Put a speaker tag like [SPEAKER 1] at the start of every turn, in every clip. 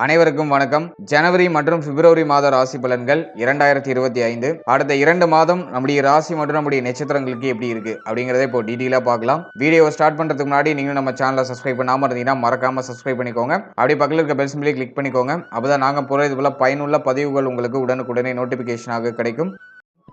[SPEAKER 1] அனைவருக்கும் வணக்கம். ஜனவரி மற்றும் பிப்ரவரி மாத ராசி பலன்கள் இரண்டாயிரத்தி இருபத்தி ஐந்து. அடுத்த இரண்டு மாதம் நம்முடைய ராசி மற்றும் நம்முடைய நட்சத்திரங்களுக்கு எப்படி இருக்கு அப்படிங்கறத இப்போ டீட்டெயிலாக பார்க்கலாம். வீடியோ ஸ்டார்ட் பண்றதுக்கு முன்னாடி நீங்க நம்ம சேனலை சப்ஸ்கிரைப் பண்ணாம இருந்தீங்கன்னா மறக்காம சப்ஸ்கிரைப் பண்ணிக்கோங்க. அப்படி பக்கத்தில் இருக்க பெல் சிம்பிளை கிளிக் பண்ணிக்கோங்க. அப்பதான் நாங்க போகிற இது போல பயனுள்ள பதிவுகள் உங்களுக்கு உடனுக்குடனே நோட்டிபிகேஷனாக கிடைக்கும்.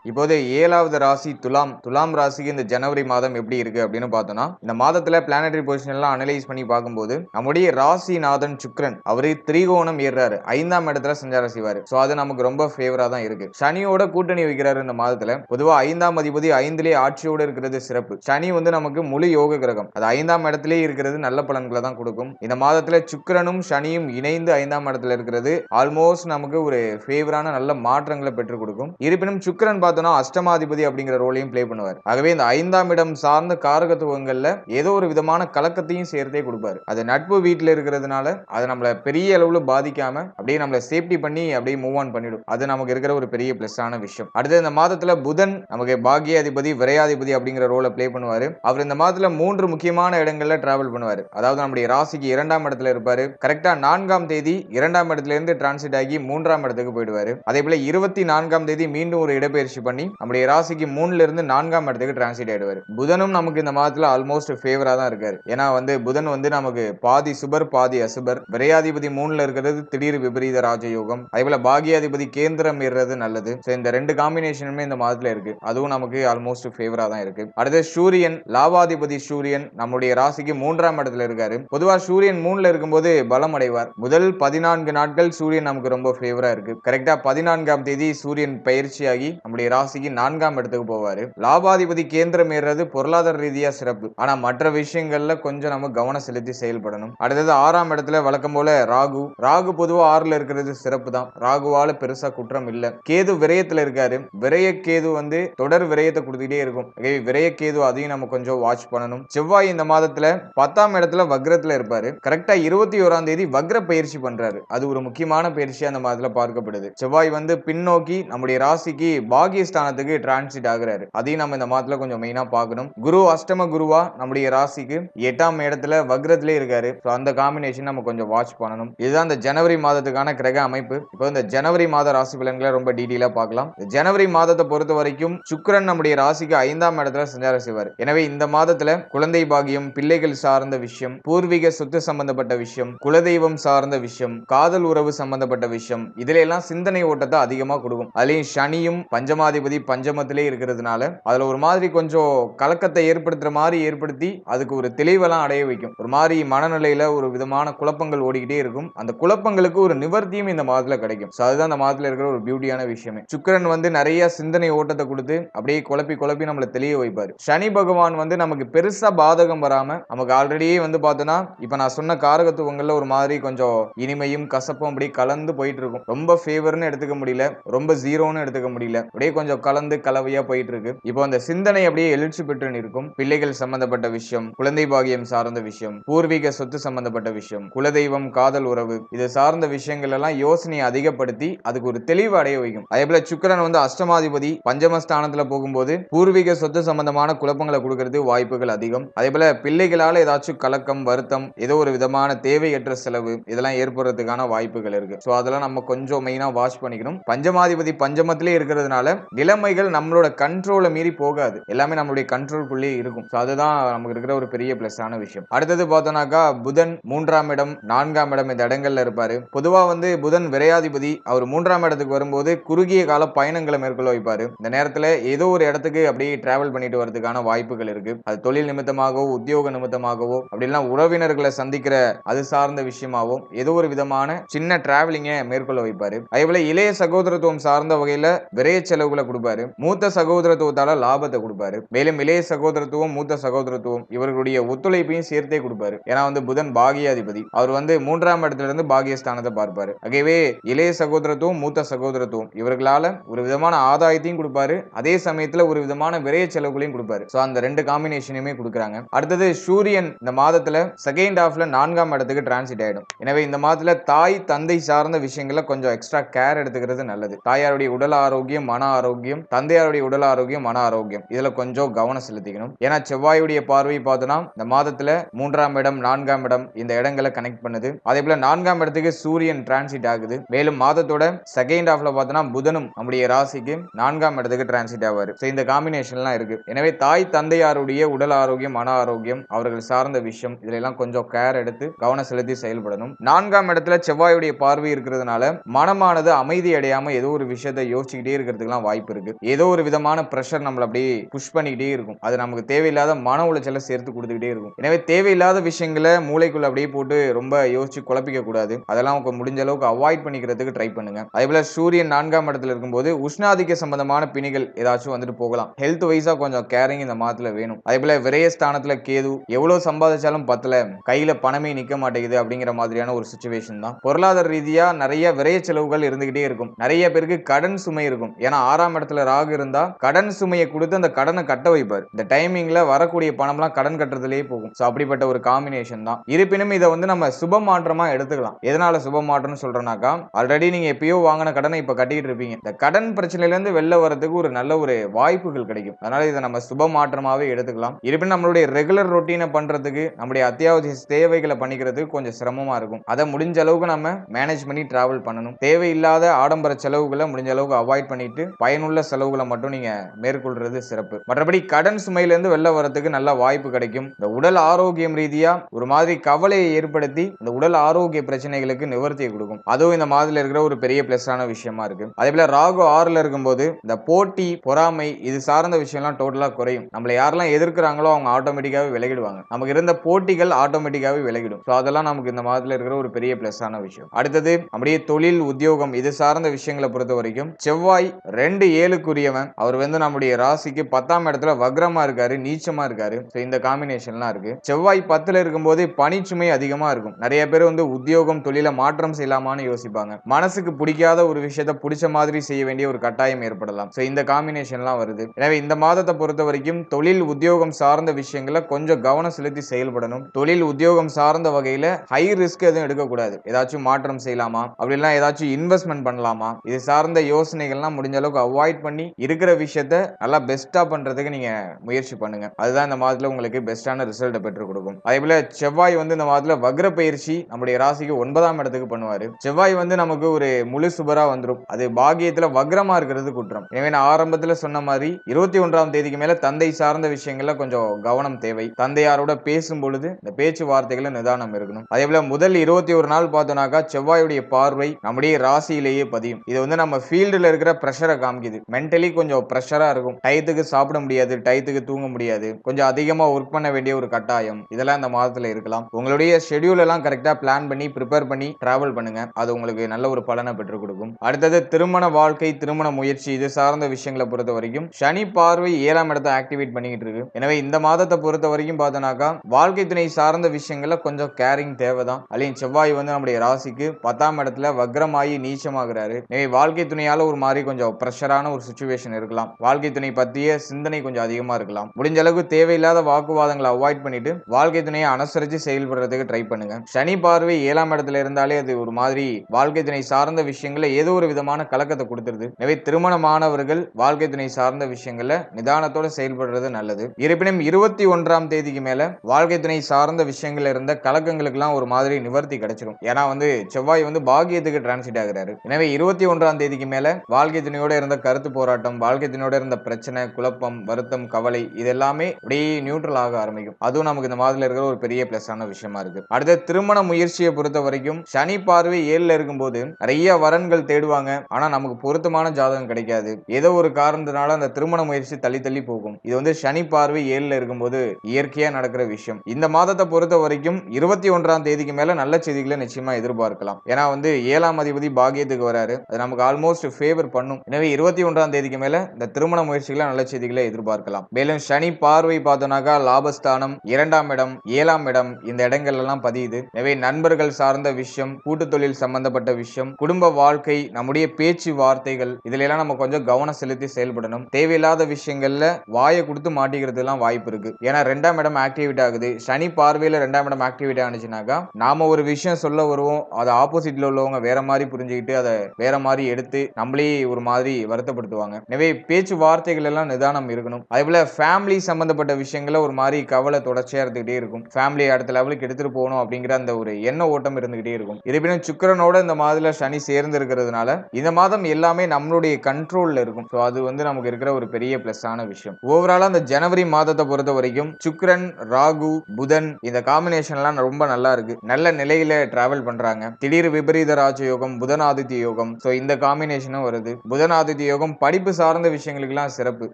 [SPEAKER 1] இப்போது ஏழாவது ராசி துலாம் துலாம் ராசிக்கு இந்த ஜனவரி மாதம் எப்படி இருக்கு அப்படின்னு பார்த்தோம்னா இந்த மாதத்துல பிளானட்டரி பொசிஷன் எல்லாம் அனலைஸ் பண்ணி பார்க்கும்போது நம்முடைய ராசிநாதன் சுக்ரன் அவரு திரிகோணம் ஏறுறாரு. ஐந்தாம் இடத்துல சஞ்சாரம் செய்வாரு. சோ அது நமக்கு ரொம்ப ஃபேவரா தான் இருக்கு. சனியோட கூட்டணி வைக்கிறாரு இந்த மாதத்துல. பொதுவா ஐந்தாம் அதிபதி ஐந்திலே ஆட்சியோட இருக்கிறது சிறப்பு. சனி வந்து நமக்கு முழு யோக கிரகம். அது ஐந்தாம் இடத்திலே இருக்கிறது நல்ல பலன்களை தான் கொடுக்கும். இந்த மாதத்துல சுக்ரனும் சனியும் இணைந்து ஐந்தாம் இடத்துல இருக்கிறது ஆல்மோஸ்ட் நமக்கு ஒரு ஃபேவரான நல்ல மாற்றங்களை பெற்றுக் கொடுக்கும். இருப்பினும் சுக்ரன் பார்த்தோம்னா அஷ்டமாதிபதி அப்படிங்கிற ரோலையும் பிளே பண்ணுவார். ஆகவே இந்த ஐந்தாம் இடம் சார்ந்த காரகத்துவங்கள்ல ஏதோ ஒரு விதமான கலக்கத்தையும் சேர்த்தே கொடுப்பாரு. அது நட்பு வீட்டில் இருக்கிறதுனால அது நம்மளை பெரிய அளவில் பாதிக்காம அப்படியே நம்மளை சேஃப்டி பண்ணி அப்படியே மூவ் ஆன் பண்ணிடும். அது நமக்கு இருக்கிற ஒரு பெரிய பிளஸ்ஸான விஷயம். அடுத்து இந்த மாதத்துல புதன் நமக்கு பாக்கியாதிபதி விரையாதிபதி அப்படிங்கிற ரோலை பிளே பண்ணுவாரு. அவர் இந்த மாதத்துல மூன்று முக்கியமான இடங்கள்ல டிராவல் பண்ணுவாரு. அதாவது நம்முடைய ராசிக்கு இரண்டாம் இடத்துல இருப்பாரு. கரெக்டா நான்காம் தேதி இரண்டாம் இடத்துல இருந்து டிரான்சிட் ஆகி மூன்றாம் இடத்துக்கு போயிடுவாரு. அதே போல இருபத்தி நான்காம் தேதி மீண்டும் ஒரு இடப்பெயர்ச்சி பண்ணி நம்முடைய ராசிக்கு மூணுல இருந்து நான்காம் இடத்துக்கு டிரான்சிட் ஆயிடுவார். புதனும் நமக்கு இந்த மாதத்துல ஆல்மோஸ்ட் ஃபேவரா தான் இருக்காரு. ஏன்னா வந்து புதன் வந்து நமக்கு பாதி சுபர் பாதி அசுபர். விரையாதிபதி மூணுல இருக்கிறது திடீர் விபரீத ராஜயோகம். அதே போல பாகியாதிபதி கேந்திரம் ஏறுறது நல்லது. இந்த ரெண்டு காம்பினேஷனுமே இந்த மாதத்துல இருக்கு. அதுவும் நமக்கு ஆல்மோஸ்ட் ஃபேவரா தான் இருக்கு. அடுத்து சூரியன் லாபாதிபதி சூரியன் நம்முடைய ராசிக்கு மூன்றாம் இடத்துல இருக்காரு. பொதுவா சூரியன் மூணுல இருக்கும்போது பலம் அடைவார். முதல் பதினான்கு நாட்கள் சூரியன் நமக்கு ரொம்ப ஃபேவரா இருக்கு. கரெக்டா பதினான்காம் தேதி சூரியன் பயிற்சியாகி நம்முடைய ராசிக்கு நான்காம் இடத்துக்கு போவாரு. லாபாதிபதி கேந்திரம் ஏறது பொருளாதார ரீதியா சிறப்பு. ஆனா மற்ற விஷயங்கள்ல கொஞ்சம் நம்ம கவனம் செலுத்தி செயல்படணும். அடுத்தது ஆறாம் இடத்துல வழக்கம் போல ராகு. ராகு பொதுவா ஆறுல இருக்கிறது சிறப்பு தான். ராகுவால பெருசா குற்றம் இல்ல. கேது விரயத்துல இருக்காரு. விரய கேது வந்து தொடர் விரயத்தை கொடுத்துக்கிட்டே இருக்கும். விரய கேது அதையும் நம்ம கொஞ்சம் வாட்ச் பண்ணணும். செவ்வாய் இந்த மாதத்துல பத்தாம் இடத்துல வக்ரத்துல இருப்பாரு. கரெக்டா இருபத்தி ஓராம் தேதி வக்ர பயிற்சி பண்றாரு. அது ஒரு முக்கியமான பயிற்சி அந்த மாதத்துல பார்க்கப்படுது. செவ்வாய் வந்து பின்னோக்கி நம்முடைய ராசிக்கு பாகியஸ்தானத்துக்கு டிரான்சிட் ஆகுறாரு. அதையும் நம்ம இந்த மாதத்துல கொஞ்சம் மெயினா பார்க்கணும். குரு அஷ்டம குருவா நம்முடைய ராசிக்கு எட்டாம் இடத்துல வக்ரத்திலே இருக்காரு. ஸோ அந்த காம்பினேஷன் நம்ம கொஞ்சம் வாட்ச் பண்ணணும். இதுதான் இந்த ஜனவரி மாதத்துக்கான கிரக அமைப்பு. இப்போ இந்த ஜனவரி மாத ராசி பலன்களை ரொம்ப டீட்டெயிலா பார்க்கலாம். ஜனவரி மாதத்தை பொறுத்த வரைக்கும் சுக்கரன் நம்முடைய ராசிக்கு ஐந்தாம் இடத்துல சஞ்சாரம் செய்வார். எனவே இந்த மாதத்துல குழந்தை பாகியம் பிள்ளைகள் சார்ந்த விஷயம் பூர்வீக சொத்து சம்பந்தப்பட்ட விஷயம் குலதெய்வம் சார்ந்த விஷயம் காதல் உறவு சம்பந்தப்பட்ட விஷயம் இதுல எல்லாம் சிந்தனை ஓட்டத்தை அதிகமாக கொடுக்கும். அதுலயும் சனியும் பஞ்சமா பஞ்சமாதிபதி பஞ்சமத்திலே இருக்கிறதுனால அதுல ஒரு மாதிரி கொஞ்சம் கலக்கத்தை ஏற்படுத்துற மாதிரி ஏற்படுத்தி அதுக்கு ஒரு தெளிவெல்லாம் அடைய வைக்கும். ஒரு மாதிரி மனநிலையில ஒரு விதமான குழப்பங்கள் ஓடிக்கிட்டே இருக்கும். அந்த குழப்பங்களுக்கு ஒரு நிவர்த்தியும் இந்த மாதத்துல கிடைக்கும். ஸோ அதுதான் அந்த மாதத்துல இருக்கிற ஒரு பியூட்டியான விஷயமே. சுக்கிரன் வந்து நிறைய சிந்தனை ஓட்டத்தை கொடுத்து அப்படியே குழப்பி குழப்பி நம்மளை தெளிய வைப்பாரு. சனி பகவான் வந்து நமக்கு பெருசா பாதகம் வராம நமக்கு ஆல்ரெடியே வந்து பார்த்தோன்னா இப்ப நான் சொன்ன காரகத்துவங்கள்ல ஒரு மாதிரி கொஞ்சம் இனிமையும் கசப்பும் அப்படியே கலந்து போயிட்டு இருக்கும். ரொம்ப ஃபேவர்னு எடுத்துக்க முடியல. ரொம்ப ஜீரோன்னு எடுத்துக்க முடியல. அப்படியே கொஞ்சம் கலந்து கலவையா போயிட்டு இருக்கு இப்போ அந்த சிந்தனை அப்படியே எழுச்சி பெற்று நிற்கும். பிள்ளைகள் சம்பந்தப்பட்ட விஷயம் குழந்தை பாகியம் சார்ந்த விஷயம் பூர்வீக சொத்து சம்பந்தப்பட்ட விஷயம் குலதெய்வம் காதல் உறவு இது சார்ந்த விஷயங்கள் எல்லாம் யோசனையை அதிகப்படுத்தி அதுக்கு ஒரு தெளிவு அடைய வைக்கும். அதே போல சுக்கரன் வந்து அஷ்டமாதிபதி பஞ்சமஸ்தானத்துல போகும்போது பூர்வீக சொத்து சம்பந்தமான குழப்பங்களை கொடுக்கறது வாய்ப்புகள் அதிகம். அதே போல பிள்ளைகளால ஏதாச்சும் கலக்கம் வருத்தம் ஏதோ ஒரு விதமான தேவையற்ற செலவு இதெல்லாம் ஏற்படுறதுக்கான வாய்ப்புகள் இருக்கு. ஸோ அதெல்லாம் நம்ம கொஞ்சம் மெயினா வாஷ் பண்ணிக்கணும். பஞ்சமாதிபதி பஞ்சமத்திலே இருக்கிறதுனால நிலைமைகள் நம்மளோட கண்ட்ரோலை மீறி போகாது. எல்லாமே நம்மளுடைய கண்ட்ரோல்குள்ளேயே இருக்கும். ஸோ அதுதான் நமக்கு இருக்கிற ஒரு பெரிய பிளஸ்ஸான விஷயம். அடுத்தது பார்த்தோம்னாக்கா புதன் மூன்றாம் இடம் நான்காம் இடம் இந்த இடங்கள்ல இருப்பாரு. பொதுவாக வந்து புதன் விரையாதிபதி அவர் மூன்றாம் இடத்துக்கு வரும்போது குறுகிய கால பயணங்களை மேற்கொள்ள வைப்பாரு. இந்த நேரத்தில் ஏதோ ஒரு இடத்துக்கு அப்படியே டிராவல் பண்ணிட்டு வரதுக்கான வாய்ப்புகள் இருக்கு. அது தொழில் நிமித்தமாகவோ உத்தியோக நிமித்தமாகவோ அப்படின்னா உறவினர்களை சந்திக்கிற அது சார்ந்த விஷயமாகவும் ஏதோ ஒரு விதமான சின்ன டிராவலிங்கை மேற்கொள்ள வைப்பாரு. அதே போல இளைய சகோதரத்துவம் சார்ந்த வகையில விரைய செலவுகளை கொடுப்பாரு. மூத்த சகோதரத்துவத்தால லாபத்தை கொடுப்பாரு. மேலும் இளைய சகோதரத்துவம் மூத்த சகோதரத்துவம் இவர்களுடைய ஒத்துழைப்பையும் சேர்த்தே கொடுப்பாரு. ஏன்னா வந்து புதன் பாகியாதிபதி. அவர் வந்து மூன்றாம் இடத்துல இருந்து பாகியஸ்தானத்தை பார்ப்பாரு. ஆகவே இளைய சகோதரத்துவம் மூத்த சகோதரத்துவம் இவர்களால ஒரு விதமான ஆதாயத்தையும் கொடுப்பாரு. அதே சமயத்துல ஒரு விதமான விரைய செலவுகளையும் கொடுப்பாரு. சோ அந்த ரெண்டு காம்பினேஷனையுமே கொடுக்குறாங்க. அடுத்தது சூரியன் இந்த மாதத்துல செகண்ட் ஹாஃப்ல நான்காம் இடத்துக்கு டிரான்சிட் ஆயிடும். எனவே இந்த மாதத்துல தாய் தந்தை சார்ந்த விஷயங்களை கொஞ்சம் எக்ஸ்ட்ரா கேர் எடுத்துக்கிறது நல்லது. தாயாருடைய உடல் ஆரோக்கியம் மன ஆரோக்கியம் தந்தையாருடைய உடல் ஆரோக்கியம் மன ஆரோக்கியம். இதுல கொஞ்சம் கவனம் செலுத்திக்கணும். ஏன்னா செவ்வாயுடைய பார்வை பார்த்தோன்னா இந்த மாதத்துல மூன்றாம் இடம் நான்காம் இடம் இந்த இடங்களை கனெக்ட் பண்ணுது. அதே போல நான்காம் இடத்துக்கு சூரியன் டிரான்சிட் ஆகுது. மேலும் மாதத்தோட செகண்ட் ஹாஃப்ல பார்த்தோன்னா புதனும் நம்முடைய ராசிக்கு நான்காம் இடத்துக்கு டிரான்சிட் ஆவாரு. இந்த காம்பினேஷன்லாம் இருக்கு. எனவே தாய் தந்தையாருடைய உடல் ஆரோக்கியம் மன ஆரோக்கியம் அவர்கள் சார்ந்த விஷயம் இதுல எல்லாம் கொஞ்சம் கேர் எடுத்து கவனம் செலுத்தி செயல்படணும். நான்காம் இடத்துல செவ்வாயுடைய பார்வை இருக்கிறதுனால மனமானது அமைதி அடையாம ஏதோ ஒரு விஷயத்தை யோசிச்சுக்கிட்டே இருக்கிறதுக்கெல்லாம் வாய்ப்பு இருக்கு. ஏதோ ஒரு விதமான ப்ரெஷர் நம்மள அப்படியே புஷ் பண்ணிக்கிட்டே இருக்கும். அது நமக்கு தேவையில்லாத மன உளைச்சலை சேர்த்து கொடுத்துக்கிட்டே இருக்கும். எனவே தேவையில்லாத விஷயங்களை மூளைக்குள்ள அப்படியே போட்டு ரொம்ப யோசிச்சு குழப்பிக்க கூடாது. அதெல்லாம் உங்களுக்கு முடிஞ்ச அளவுக்கு அவாய்ட் பண்ணிக்கிறதுக்கு ட்ரை பண்ணுங்க. அதே போல சூரியன் நான்காம் இடத்துல இருக்கும்போது உஷ்ணாதிக்க சம்பந்தமான பிணிகள் ஏதாச்சும் வந்துட்டு போகலாம். ஹெல்த் வைஸா கொஞ்சம் கேரிங் இந்த மாதத்துல வேணும். அதே போல விரயஸ்தானத்துல கேது எவ்வளவு சம்பாதிச்சாலும் பத்தல. கையில பணமே நிக்க மாட்டேங்குது அப்படிங்கிற மாதிரியான ஒரு சுச்சுவேஷன் தான். பொருளாதார ரீதியா நிறைய விரைய செலவுகள் இருந்துகிட்டே இருக்கும். நிறைய பேருக்கு கடன் சுமை இருக்கும். ஏன்னா ஆறாம் இடத்துல ராகு இருந்தா கடன் சுமையை கொடுத்து அந்த கடனை கட்ட வைப்பார். இந்த டைமிங்ல வரக்கூடிய பணம்லாம் கடன் கட்டுறதுலயே போகும். ஸோ அப்படிப்பட்ட ஒரு காம்பினேஷன் தான். இருப்பினும் இதை வந்து நம்ம சுப மாற்றமா எடுத்துக்கலாம். எதனால சுப மாற்றம்னு சொல்றேனாக்கா ஆல்ரெடி நீங்க எப்பயோ வாங்கின கடனை இப்ப கட்டிட்டு இருப்பீங்க. இந்த கடன் பிரச்சனையில இருந்து வெளில வரதுக்கு ஒரு நல்ல ஒரு வாய்ப்புகள் கிடைக்கும். அதனால இதை நம்ம சுப மாற்றமாவே எடுத்துக்கலாம். இருப்பினும் நம்மளுடைய ரெகுலர் ரொட்டீனை பண்றதுக்கு நம்முடைய அத்தியாவசிய தேவைகளை பண்ணிக்கிறதுக்கு கொஞ்சம் சிரமமா இருக்கும். அதை முடிஞ்ச அளவுக்கு நம்ம மேனேஜ் பண்ணி டிராவல் பண்ணணும். தேவையில்லாத ஆடம்பர செலவுகளை முடிஞ்ச அளவுக்கு அவாய்ட் பண்ணிட்டு பயனுள்ள செலவுகளை மட்டும் நீங்க மேற்கொள்றது சிறப்பு. மற்றபடி கடன் சுமையில இருந்து வெளில வரதுக்கு நல்ல வாய்ப்பு கிடைக்கும். இந்த உடல் ஆரோக்கியம் ரீதியா ஒரு மாதிரி கவலையை ஏற்படுத்தி இந்த உடல் ஆரோக்கிய பிரச்சனைகளுக்கு நிவர்த்தியை கொடுக்கும். அதுவும் இந்த மாதிரில இருக்கிற ஒரு பெரிய பிளஸான விஷயமா இருக்கு. அதே போல ராகு ஆறுல இருக்கும்போது இந்த போட்டி பொறாமை இது சார்ந்த விஷயம்லாம் டோட்டலா குறையும். நம்மள யாரெல்லாம் எதிர்க்கிறாங்களோ அவங்க ஆட்டோமேட்டிக்காவே விலகிடுவாங்க. நமக்கு இருந்த போட்டிகள் ஆட்டோமேட்டிக்காவே விலகிடும். ஸோ அதெல்லாம் நமக்கு இந்த மாதத்தில் இருக்கிற ஒரு பெரிய பிளஸான விஷயம். அடுத்தது அப்படியே தொழில் உத்தியோகம் இது சார்ந்த விஷயங்களை பொறுத்த வரைக்கும் செவ்வாய் ரெண்டு ஏழுக்குரியவன். அவர் வந்து நம்முடைய ராசிக்கு பத்தாம் இடத்துல வக்ரமா இருக்காரு நீச்சமா இருக்காரு. இந்த காம்பினேஷன்லாம் இருக்கு. செவ்வாய் பத்துல இருக்கும்போது பனிச்சுமை அதிகமா இருக்கும். நிறைய பேர் வந்து உத்தியோகம் தொழில மாற்றம் செய்யலாமான்னு யோசிப்பாங்க. மனசுக்கு பிடிக்காத ஒரு விஷயத்த பிடிச்ச மாதிரி செய்ய வேண்டிய ஒரு கட்டாயம் ஏற்படலாம். ஸோ இந்த காம்பினேஷன்லாம் வருது. எனவே இந்த மாதத்தை பொறுத்த வரைக்கும் தொழில் உத்தியோகம் சார்ந்த விஷயங்களை கொஞ்சம் கவனம் செலுத்தி செயல்படணும். தொழில் உத்தியோகம் சார்ந்த வகையில ஹை ரிஸ்க் எதுவும் எடுக்கக்கூடாது. ஏதாச்சும் மாற்றம் செய்யலாமா? அப்படிலாம் ஏதாச்சும் இன்வெஸ்ட்மெண்ட் பண்ணலாமா? இது சார்ந்த யோசனைகள்லாம் முடிஞ்ச அளவுக்கு அவாய்ட் பண்ணி இருக்கிற விஷயத்த நல்லா பெஸ்டா பண்றதுக்கு நீங்க முயற்சி பண்ணுங்க. அதுதான் இந்த மாதத்துல உங்களுக்கு பெஸ்டான ரிசல்ட்டை பெற்றுக் கொடுக்கும். அதே போல செவ்வாய் வந்து இந்த மாதத்துல வக்ர பயிற்சி நம்முடைய ராசிக்கு ஒன்பதாம் இடத்துக்கு பண்ணுவாரு. செவ்வாய் வந்து நமக்கு ஒரு முழு சுபரா வந்துடும் அது பாகியத்துல வக்ரமா இருக்கிறது குற்றம். எனவே நான் ஆரம்பத்துல சொன்ன மாதிரி இருபத்தி ஒன்றாம் தேதிக்கு மேல தந்தை சார்ந்த விஷயங்கள்ல கொஞ்சம் கவனம் தேவை. தந்தையாரோட பேசும் பொழுது இந்த பேச்சுவார்த்தைகளை நிதானம் இருக்கணும். அதே போல முதல் இருபத்தி ஒரு நாள் பார்த்தோம்னாக்கா செவ்வாயுடைய பார்வை நம்முடைய ராசியிலேயே பதியும். இது வந்து நம்ம ஃபீல்டுல இருக்கிற ப்ரெஷரை காமிக்குது. மென்டலி கொஞ்சம் ப்ரெஷராக இருக்கும். டயத்துக்கு சாப்பிட முடியாது டயத்துக்கு தூங்க முடியாது. கொஞ்சம் அதிகமா ஒர்க் பண்ண வேண்டிய ஒரு கட்டாயம். இதெல்லாம் இந்த மாதத்துல இருக்கலாம். உங்களுடைய ஷெடியூல் எல்லாம் கரெக்டா பிளான் பண்ணி ப்ரிப்பேர் பண்ணி ட்ராவல் பண்ணுங்க. அது உங்களுக்கு நல்ல ஒரு பலனை பெற்றுக் கொடுக்கும். அடுத்தது திருமண வாழ்க்கை திருமண முயற்சி இது சார்ந்த விஷயங்களை பொறுத்த வரைக்கும் சனி பார்வை ஏழாம் இடத்தை ஆக்டிவேட் பண்ணிக்கிட்டு இருக்கு. எனவே இந்த மாதத்தை பொறுத்த வரைக்கும் பார்த்தோன்னாக்கா வாழ்க்கை துணை சார்ந்த விஷயங்கள்ல கொஞ்சம் கேரிங் தேவைதான். அலையும் செவ்வாய் வந்து நம்முடைய ராசிக்கு பத்தாம் இடத்துல வக்ரமாயி நீச்சமாகிறாரு. எனவே வாழ்க்கை துணையால ஒரு மாதிரி கொஞ்சம் ப்ரெஷரான ஒரு சுச்சுவேஷன் இருக்கலாம். வாழ்க்கை துணை பற்றிய சிந்தனை கொஞ்சம் அதிகமா இருக்கலாம். முடிஞ்ச அளவுக்கு தேவையில்லாத வாக்குவாதங்களை அவாய்ட் பண்ணிட்டு வாழ்க்கை துணையை அனுசரிச்சு செயல்படுறதுக்கு ட்ரை பண்ணுங்க. சனி பார்வை ஏழாம் இடத்துல இருந்தாலே அது ஒரு மாதிரி வாழ்க்கை துணை சார்ந்த விஷயங்கள ஏதோ ஒரு விதமான கலக்கத்தை கொடுத்துருது. எனவே திருமணமானவர்கள் வாழ்க்கை துணை சார்ந்த விஷயங்கள நிதானத்தோட செயல்படுறது நல்லது. இருப்பினும் இருபத்தி ஒன்றாம் தேதிக்கு மேல வாழ்க்கை துணை சார்ந்த விஷயங்கள் இருந்த கலக்கங்களுக்கெல்லாம் ஒரு மாதிரி நிவர்த்தி கிடைச்சிடும் ஏன்னா வந்து செவ்வாய் வந்து பாகியத்துக்கு டிரான்சிட் ஆகிறாரு. எனவே இருபத்தி ஒன்றாம் தேதிக்கு மேல வாழ்க்கை துணையோட இருந்த கருத்து போராட்டம் வாழ்க்கை இருந்த பிரச்சனை குழப்பம் வருத்தம் கவலை இதெல்லாமே அப்படியே நியூட்ரல் ஆக ஆரம்பிக்கும். அதுவும் நமக்கு இந்த மாதத்துல இருக்கிற ஒரு பெரிய பிளஸான விஷயமா இருக்கு. அடுத்த திருமண முயற்சியை பொறுத்த வரைக்கும் சனி பார்வை ஏழுல இருக்கும்போது நிறைய வரன்கள் தேடுவாங்க. ஆனா நமக்கு பொருத்தமான ஜாதகம் கிடைக்காது. ஏதோ ஒரு காரணத்தினால அந்த திருமண முயற்சி தள்ளி தள்ளி போகும். இது வந்து சனி பார்வை ஏழுல இருக்கும்போது இயற்கையா நடக்கிற விஷயம். இந்த மாதத்தை பொறுத்த வரைக்கும் இருபத்தி ஒன்றாம் தேதிக்கு மேல நல்ல செய்திகளை நிச்சயமா எதிர்பார்க்கலாம். ஏன்னா வந்து ஏழாம் அதிபதி பாகியத்துக்கு வராரு. அது நமக்கு ஆல்மோஸ்ட் ஃபேவர் பண்ணும். எனவே இருபத்தி ஒன்றாம் தேதிக்கு மேல இந்த திருமண முயற்சிகளை நல்ல செய்திகளை எதிர்பார்க்கலாம். மேலும் சனி பார்வை பார்த்தோம்னாக்கா லாபஸ்தானம் இரண்டாம் இடம் ஏழாம் இடம் இந்த இடங்கள் எல்லாம் பதியுது. எனவே நண்பர்கள் சார்ந்த விஷயம் கூட்டு தொழில் சம்பந்தப்பட்ட விஷயம் குடும்ப வாழ்க்கை நம்முடைய பேச்சு வார்த்தைகள் இதுல எல்லாம் நம்ம கொஞ்சம் கவனம் செலுத்தி செயல்படணும். தேவையில்லாத விஷயங்கள்ல வாயை கொடுத்து மாட்டிக்கிறது எல்லாம் வாய்ப்பு இருக்கு. ஏன்னா ரெண்டாம் இடம் ஆக்டிவேட் ஆகுது. சனி பார்வையில ரெண்டாம் இடம் ஆக்டிவேட் ஆனிச்சுனாக்கா நாம ஒரு விஷயம் சொல்ல வருவோம் அதை ஆப்போசிட்ல உள்ளவங்க வேற மாதிரி புரிஞ்சுக்கிட்டு அதை வேற மாதிரி எடுத்து நம்மளே ஒரு மாதிரி வருத்தப்படுத்துவாங்க. எனவே பேச்சுவார்த்தைகள் எல்லாம் நிதானம் இருக்கணும். அதே போல ஃபேமிலி சம்பந்தப்பட்ட விஷயங்கள ஒரு மாதிரி கவலை தொடர்ச்சியா இருந்துகிட்டே இருக்கும். ஃபேமிலி அடுத்த லெவலுக்கு எடுத்துட்டு போகணும் அப்படிங்கிற அந்த ஒரு எண்ண ஓட்டம் இருந்துகிட்டே இருக்கும். இருப்பினும் சுக்கரனோட இந்த மாதத்துல சனி சேர்ந்து இருக்கிறதுனால இந்த மாதம் எல்லாமே நம்மளுடைய கண்ட்ரோல்ல இருக்கும். ஸோ அது வந்து நமக்கு இருக்கிற ஒரு பெரிய பிளஸ் ஆன விஷயம். ஓவராலா அந்த ஜனவரி மாதத்தை பொறுத்த வரைக்கும் சுக்ரன் ராகு புதன் இந்த காம்பினேஷன்லாம் ரொம்ப நல்லா இருக்கு. நல்ல நிலையில டிராவல் பண்றாங்க. திடீர் விபரீத ராஜ யோகம் புதனாதித்ய யோகம். ஸோ இந்த காம்பினேஷனும் வருது. புதன் ஆதித்ய புதனாதித்ய யோகம் படிப்பு சார்ந்த விஷயங்களுக்கெல்லாம் சிறப்பு.